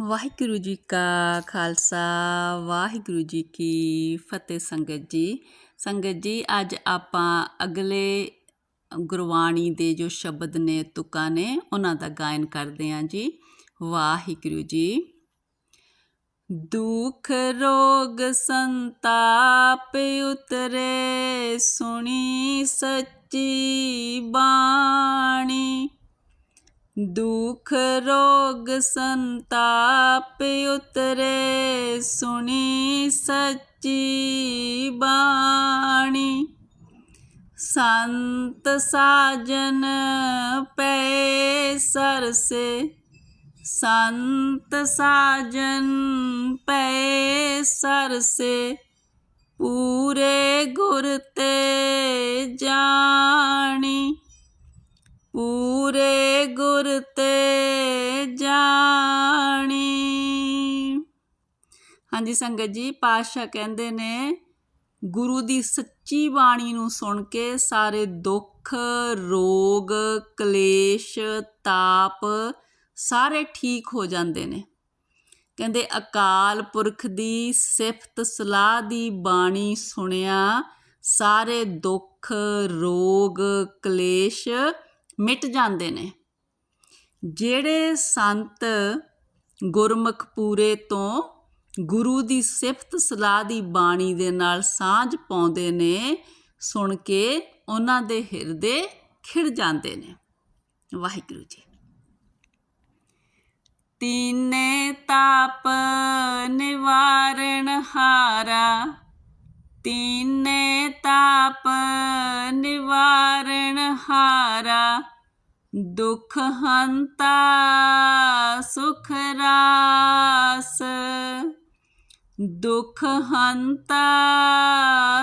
ਵਾਹਿਗੁਰੂ ਜੀ ਕਾ ਖਾਲਸਾ, ਵਾਹਿਗੁਰੂ ਜੀ ਕੀ ਫਤਿਹ ਸੰਗਤ ਜੀ। ਸੰਗਤ ਜੀ, ਅੱਜ ਆਪਾਂ ਅਗਲੇ ਗੁਰਬਾਣੀ ਦੇ ਜੋ ਸ਼ਬਦ ਨੇ, ਤੁਕਾਂ ਨੇ, ਉਹਨਾਂ ਦਾ ਗਾਇਨ ਕਰਦੇ ਹਾਂ ਜੀ। ਵਾਹਿਗੁਰੂ ਜੀ। ਦੁਖ, ਰੋਗ, ਸੰਤਾਪ ਉਤਰੇ, ਸੁਣੀ ਸੱਚੀ ਬਾਣੀ। ਦੁਖ, ਰੋਗ ਸੰਤਾਪ ਉਤਰੇ, ਸੁਣੀ ਸੱਚੀ ਬਾਣੀ। ਸੰਤ ਸਾਜਨ ਪੈ ਸਰਸੇ, ਸੰਤ ਸਾਜਨ ਪੈ ਸਰਸੇ, ਪੂਰੇ ਗੁਰ ਤੇ ਜਾਣੀ। ਪੂਰੇ ਗੁਰ ਤੇ ਜਾਣੀ। ਹਾਂਜੀ ਸੰਗਤ ਜੀ, ਪਾਤਸ਼ਾਹ ਕਹਿੰਦੇ ਨੇ, ਗੁਰੂ ਦੀ ਸੱਚੀ ਬਾਣੀ ਨੂੰ ਸੁਣ ਕੇ ਸਾਰੇ ਦੁੱਖ, ਰੋਗ, ਕਲੇਸ਼, ਤਾਪ ਸਾਰੇ ਠੀਕ ਹੋ ਜਾਂਦੇ ਨੇ। ਕਹਿੰਦੇ, ਅਕਾਲ ਪੁਰਖ ਦੀ ਸਿਫਤ ਸਲਾਹ ਦੀ ਬਾਣੀ ਸੁਣਿਆ, ਸਾਰੇ ਦੁੱਖ, ਰੋਗ, ਕਲੇਸ਼ ਮਿਟ ਜਾਂਦੇ ਨੇ। ਜਿਹੜੇ ਸੰਤ ਗੁਰਮੁਖ ਪੂਰੇ ਤੋਂ ਗੁਰੂ ਦੀ ਸਿਫਤ ਸਲਾਹ ਦੀ ਬਾਣੀ ਦੇ ਨਾਲ ਸਾਂਝ ਪਾਉਂਦੇ ਨੇ, ਸੁਣ ਕੇ ਉਹਨਾਂ ਦੇ ਹਿਰਦੇ ਖਿੜ ਜਾਂਦੇ ਨੇ। ਵਾਹਿਗੁਰੂ ਜੀ। ਤੀਨੇ ਤਾਪ ਨਿਵਾਰਣ ਹਾਰਾ ਤੀਨੇ ਤਾਪ ਨਿਵਾਰਣ ਹਾਰਾ, ਦੁਖ ਹੰਤਾ ਸੁਖ ਰਾਸ। ਦੁਖ ਹੰਤਾ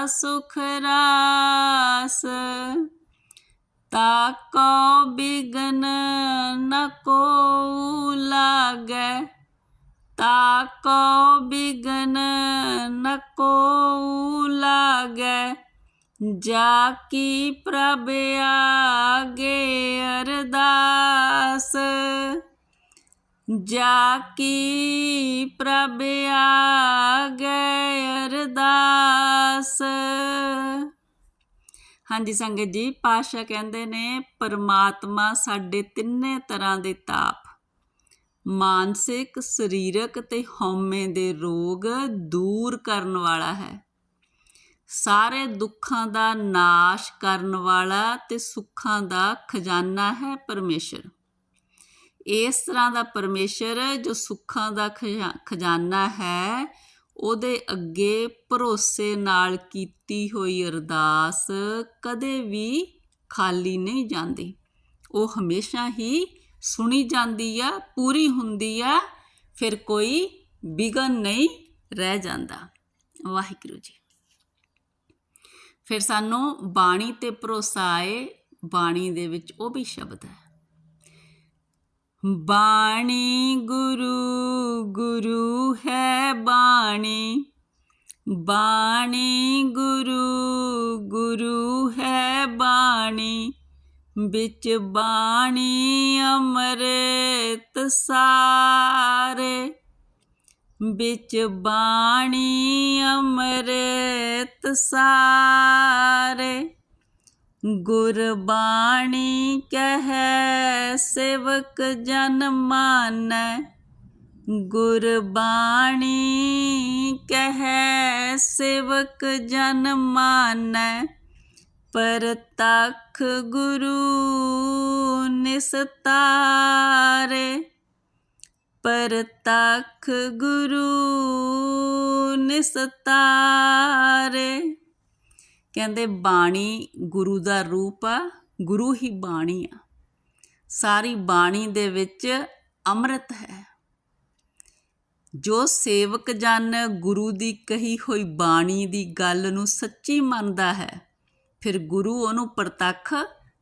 ਸੁਖ ਰਾਸ ਤਾਕੋ ਬਿਗਨ ਨ ਕੋ ਲਾਗੈ। ਤਾਕੋ ਬਿਗਨ ਨ ਕੋ ਲਾਗੈ ਜਾ ਕੀ ਪ੍ਰਭ ਆਗੇ ਜਾ ਕੀ ਪ੍ਰਭ ਆਗੇ ਅਰਦਾਸ ਹਾਂਜੀ, ਸੰਗਤ ਜੀ ਪਾਸ਼ਾ ਕਹਿੰਦੇ ਨੇ, ਪਰਮਾਤਮਾ ਸਾਡੇ ਤਿੰਨੇ ਤਰ੍ਹਾਂ ਦੇ ਤਾਪ। ਮਾਨਸਿਕ, ਸਰੀਰਕ ਤੇ ਹਉਮੈ ਦੇ ਰੋਗ ਦੂਰ ਕਰਨ ਵਾਲਾ ਹੈ। ਸਾਰੇ ਦੁੱਖਾਂ ਦਾ ਨਾਸ਼ ਕਰਨ ਵਾਲਾ ਤੇ ਸੁੱਖਾਂ ਦਾ ਖਜ਼ਾਨਾ ਹੈ ਪਰਮੇਸ਼ਰ। ਇਸ ਤਰ੍ਹਾਂ ਦਾ ਪਰਮੇਸ਼ਰ ਜੋ ਸੁੱਖਾਂ ਦਾ ਖਜ਼ਾਨਾ ਹੈ, ਉਹਦੇ ਅੱਗੇ ਭਰੋਸੇ ਨਾਲ ਕੀਤੀ ਹੋਈ ਅਰਦਾਸ ਕਦੇ ਵੀ ਖਾਲੀ ਨਹੀਂ ਜਾਂਦੀ। ਉਹ ਹਮੇਸ਼ਾ ਹੀ ਸੁਣੀ ਜਾਂਦੀ ਆ, ਪੂਰੀ ਹੁੰਦੀ ਆ, ਫਿਰ ਕੋਈ ਵਿਗਨ ਨਹੀਂ ਰਹਿ ਜਾਂਦਾ। ਵਾਹਿਗੁਰੂ ਜੀ। ਫਿਰ ਸਾਨੂੰ ਬਾਣੀ ਤੇ ਭਰੋਸਾ ਆਏ, ਬਾਣੀ ਦੇ ਵਿੱਚ ਉਹ ਵੀ ਸ਼ਬਦ ਹੈ। ਬਾਣੀ ਗੁਰੂ ਗੁਰੂ ਹੈ ਬਾਣੀ। ਬਾਣੀ ਗੁਰੂ ਗੁਰੂ ਹੈ ਬਾਣੀ। ਵਿੱਚ ਬਾਣੀ ਅੰਮ੍ਰਿਤ ਸਾਰੇ। ਵਿੱਚ ਬਾਣੀ ਅੰਮ੍ਰਿਤ ਸਾਰੇ। ਗੁਰਬਾਣੀ ਕਹੈ ਸੇਵਕ ਜਨ ਮਾਨੈ। ਗੁਰਬਾਣੀ ਕਹੈ ਸੇਵਕ ਜਨ ਮਾਨੈ। ਪਰਤਖ ਗੁਰੂ ਨਿਸਤਾਰੇ ਪਰਤਖ ਗੁਰੂ ਨਿਸਤਾਰੇ ਕਹਿੰਦੇ ਬਾਣੀ ਗੁਰੂ ਦਾ ਰੂਪ ਆ, ਗੁਰੂ ਹੀ ਬਾਣੀ ਆ। ਸਾਰੀ ਬਾਣੀ ਦੇ ਵਿੱਚ ਅੰਮ੍ਰਿਤ ਹੈ। ਜੋ ਸੇਵਕ ਜਨ ਗੁਰੂ ਦੀ ਕਹੀ ਹੋਈ ਬਾਣੀ ਦੀ ਗੱਲ ਨੂੰ ਸੱਚੀ ਮੰਨਦਾ ਹੈ ਫਿਰ ਗੁਰੂ ਉਹਨੂੰ ਪ੍ਰਤੱਖ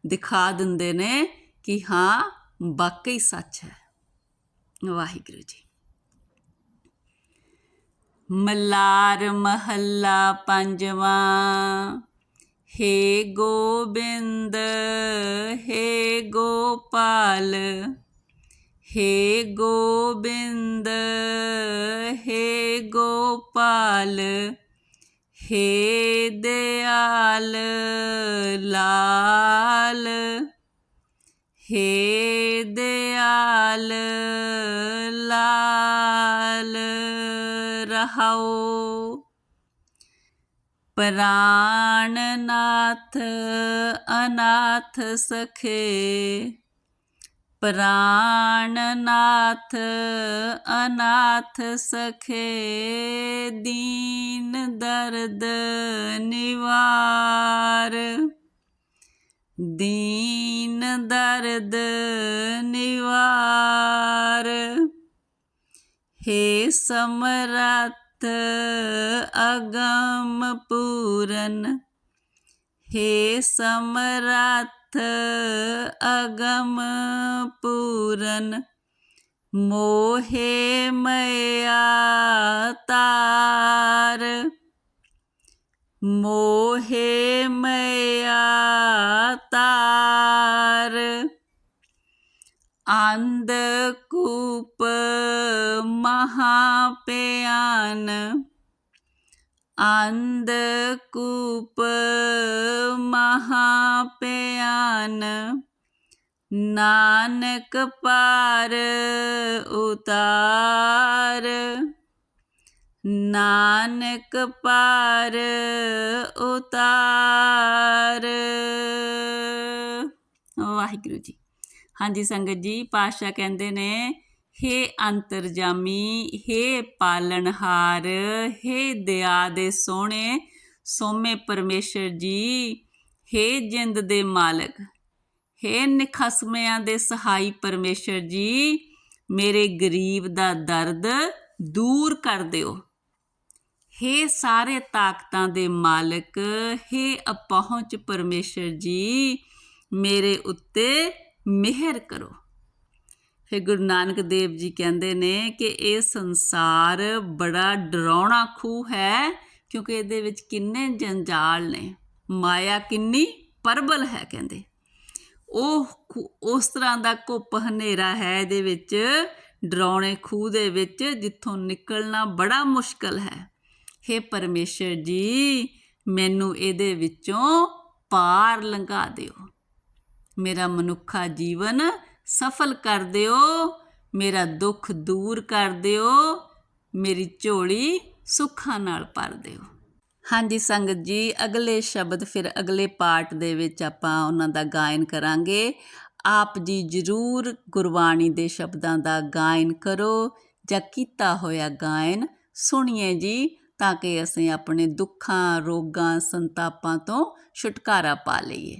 ਦਿਖਾ ਦਿੰਦੇ ਨੇ ਕਿ ਹਾਂ, ਵਾਕਈ ਸੱਚ ਹੈ। ਵਾਹਿਗੁਰੂ ਜੀ। ਮਲਾਰ ਮਹੱਲਾ ਪੰਜਵਾਂ, ਹੇ ਗੋਬਿੰਦ, ਹੇ ਗੋਪਾਲ, ਹੇ ਗੋਬਿੰਦ, ਹੇ ਗੋਪਾਲ। ਹੇ ਦਿਆਲ ਲਾਲ। ਹੇ ਦਿਆਲ ਲਾਲ ਰਹਾਓ। ਪ੍ਰਾਣਨਾਥ ਅਨਾਥ ਸਖੇ। प्राणनाथ अनाथ सखे दीन दर्द निवार। दीन दर्द निवार। हे समरथ अगम पूरन हे समरथ ਸਮਰੱਥ ਅਗਮ ਪੂਰਨ। ਮੋਹੇ ਮਇਆ ਤਾਰ। ਮੋਹੇ ਮਇਆ ਤਾਰ। ਅੰਧ ਕੂਪ ਮਹਾਪਿਆਨ ਅੰਧ ਕੂਪ ਮਹਾਪਿਆਨ, ਨਾਨਕ ਪਾਰ ਉਤਾਰ। ਨਾਨਕ ਪਾਰ ਉਤਾਰ। ਵਾਹਿਗੁਰੂ ਜੀ। ਹਾਂਜੀ ਸੰਗਤ ਜੀ, ਪਾਤਸ਼ਾਹ ਕਹਿੰਦੇ ਨੇ ਹੇ ਅੰਤਰਜਾਮੀ, ਹੇ ਪਾਲਣਹਾਰ, ਹੇ ਦਇਆ ਦੇ ਸੋਹਣੇ, ਸੋਮੇ ਪਰਮੇਸ਼ਰ ਜੀ, ਹੇ ਜਿੰਦ ਦੇ ਮਾਲਕ, ਹੇ ਨਿਖਸਮਿਆਂ ਦੇ ਸਹਾਈ ਪਰਮੇਸ਼ਰ ਜੀ, ਮੇਰੇ ਗਰੀਬ ਦਾ ਦਰਦ ਦੂਰ ਕਰ ਦਿਓ। ਹੇ ਸਾਰੇ ਤਾਕਤਾਂ ਦੇ ਮਾਲਕ, ਹੇ ਅਪਹੁੰਚ ਪਰਮੇਸ਼ਰ ਜੀ, ਮੇਰੇ ਉੱਤੇ ਮਿਹਰ ਕਰੋ। ਫਿਰ ਗੁਰੂ ਨਾਨਕ ਦੇਵ ਜੀ ਕਹਿੰਦੇ ਨੇ ਕਿ ਇਹ ਸੰਸਾਰ ਬੜਾ ਡਰਾਉਣਾ ਖੂਹ ਹੈ, ਕਿਉਂਕਿ ਇਹਦੇ ਵਿੱਚ ਕਿੰਨੇ ਜੰਜਾਲ ਨੇ। ਮਾਇਆ ਕਿੰਨੀ ਪਰਬਲ ਹੈ ਕਹਿੰਦੇ। ਉਹ ਖੂ- ਉਸ ਤਰ੍ਹਾਂ ਦਾ ਘੁੱਪ ਹਨੇਰਾ ਹੈ ਇਹਦੇ ਵਿੱਚ, ਡਰਾਉਣੇ ਖੂਹ ਦੇ ਵਿੱਚ, ਜਿੱਥੋਂ ਨਿਕਲਣਾ ਬੜਾ ਮੁਸ਼ਕਲ ਹੈ। ਹੇ ਪਰਮੇਸ਼ਰ ਜੀ, ਮੈਨੂੰ ਇਹਦੇ ਵਿੱਚੋਂ ਪਾਰ ਲੰਘਾ ਦਿਓ। ਮੇਰਾ ਮਨੁੱਖਾ ਜੀਵਨ ਸਫਲ ਕਰ ਦਿਓ, ਮੇਰਾ ਦੁੱਖ ਦੂਰ ਕਰ ਦਿਓ, ਮੇਰੀ ਝੋਲੀ ਸੁੱਖਾਂ ਨਾਲ ਭਰ ਦਿਓ। ਹਾਂਜੀ ਸੰਗਤ ਜੀ, ਅਗਲੇ ਸ਼ਬਦ ਫਿਰ ਅਗਲੇ ਪਾਠ ਦੇ ਵਿੱਚ ਆਪਾਂ ਉਹਨਾਂ ਦਾ ਗਾਇਨ ਕਰਾਂਗੇ। ਆਪ ਜੀ ਜਰੂਰ ਗੁਰਬਾਣੀ ਦੇ ਸ਼ਬਦਾਂ ਦਾ ਗਾਇਨ ਕਰੋ ਜਾਂ ਕੀਤਾ ਹੋਇਆ ਗਾਇਨ ਸੁਣੀਏ ਜੀ, ਤਾਂ ਕਿ ਅਸੀਂ ਆਪਣੇ ਦੁੱਖਾਂ, ਰੋਗਾਂ, ਸੰਤਾਪਾਂ ਤੋਂ ਛੁਟਕਾਰਾ ਪਾ ਲਈਏ।